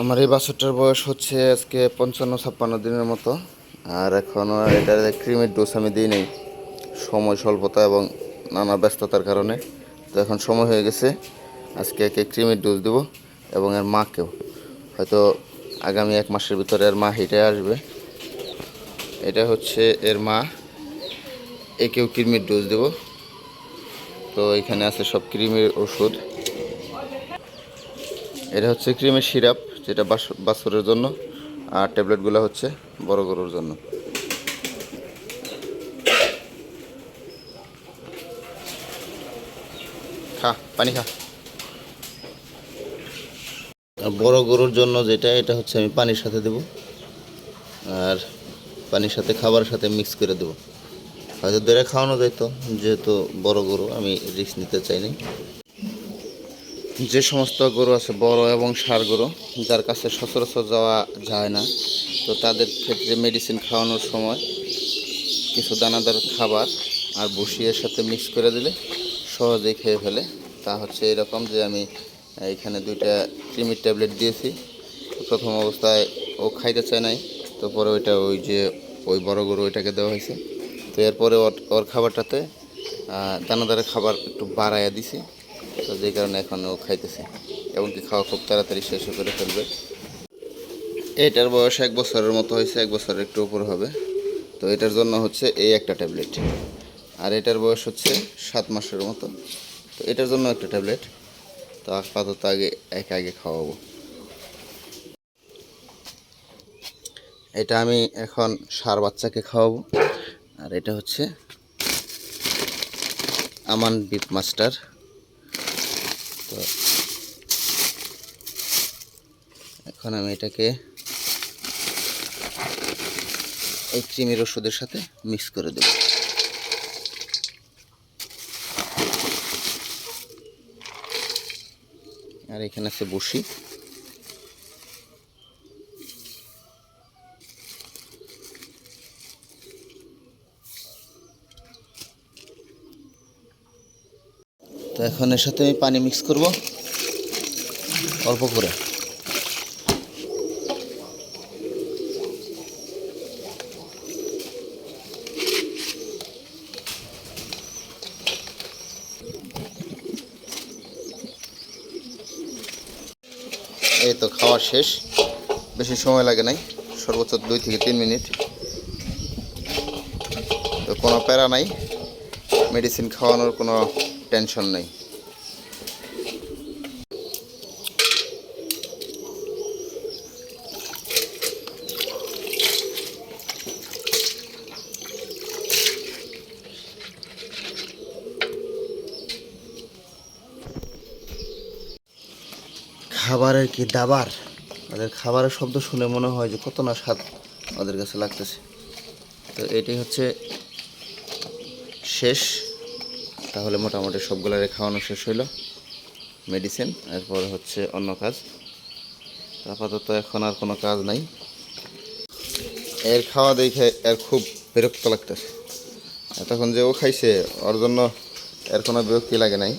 আমার এই বাছরটার বয়স হচ্ছে আজকে পঞ্চান্ন, ছাপ্পান্ন দিনের মতো। আর এখনও এটার ক্রিমের ডোজ আমি দিই নেই, সময় স্বল্পতা এবং নানা ব্যস্ততার কারণে। তো এখন সময় হয়ে গেছে, আজকে একে ক্রিমের ডোজ দেব এবং এর মাকেও। হয়তো আগামী এক মাসের ভিতরে এর মা হেঁটে আসবে। এটা হচ্ছে এর মা, একেও ক্রিমের ডোজ দেব। তো এখানে আছে সব ক্রিমের ওষুধ। এটা হচ্ছে ক্রিমের সিরাপ। যেটা বাছুরের জন্য আর ট্যাবলেটগুলো হচ্ছে বড় গরুর জন্য। খা, পানি খা। বড় গরুর জন্য যেটা, এটা হচ্ছে আমি পানির সাথে দেব। আর পানির সাথে খাবারের সাথে মিক্স করে দেবো। হয়তো দূরে খাওয়ানো যেত যেহেতু বড় গরু, আমি রিস্ক নিতে চাইনি যে সমস্ত গরু আছে, বড় এবং সার গরু, যার কাছে সচরাচর যাওয়া যায় না, তো তাদের ক্ষেত্রে মেডিসিন খাওয়ানোর সময় কিছু দানাদার খাবার আর বসিয়ের সাথে মিক্স করে দিলে সহজেই খেয়ে ফেলে। তা হচ্ছে এরকম যে আমি এখানে দুইটা ক্রিমির ট্যাবলেট দিয়েছি। প্রথম অবস্থায় ও খাইতে চায় নাই, তো পরে ওইটা ওই যে ওই বড় গরু ওইটাকে দেওয়া হয়েছে। তো এরপরে ওর ওর খাবারটাতে দানাদারের খাবার একটু বাড়াইয়া দিছি। যে কারণে এখন ও খাইতেছে। এমনকি খাওয়া খুব তাড়াতাড়ি শেষ করে ফেলবে। এটার বয়স এক বছরের মতো হয়েছে, এক বছরের একটু উপর হবে। তো এটার জন্য হচ্ছে এই একটা ট্যাবলেট। আর এটার বয়স হচ্ছে সাত মাসের মতো। তো এটার জন্য একটা ট্যাবলেট। তো আপাতত আগে, এক আগে খাওয়াবো। এটা আমি এখন সার বাচ্চাকে খাওয়াবো। আর এটা হচ্ছে আমান বিপ মাস্টার তো এখন আমি এটাকে এই ক্রিমের ওষুধের সাথে মিক্স করে দেব। আর এখানে আছে বসি। তো এখন এর সাথে আমি পানি মিক্স করব। অল্প করে। এই তো খাওয়া শেষ। বেশি সময় লাগে নাই, সর্বোচ্চ দুই থেকে তিন মিনিট। তো কোনো প্যারা নাই। মেডিসিন খাওয়ানোর কোনো টেনশন নেই। খাবারের কি দাবার? ওদের খাবারের শব্দ শুনে মনে হয় যে কত না স্বাদ ওদের কাছে লাগতেছে। তো এটি হচ্ছে শেষ। তাহলে মোটামুটি সবগুলারে খাওয়ানো শেষ হইল। মেডিসিন এরপর হচ্ছে অন্য কাজ। আপাতত এখন আর কোনো কাজ নাই। এর খাওয়া দেখে এর খুব বিরক্ত লাগতেছে। এতক্ষণ যে ও খাইছে, ওর জন্য এর কোনো বিরক্তি লাগে নাই।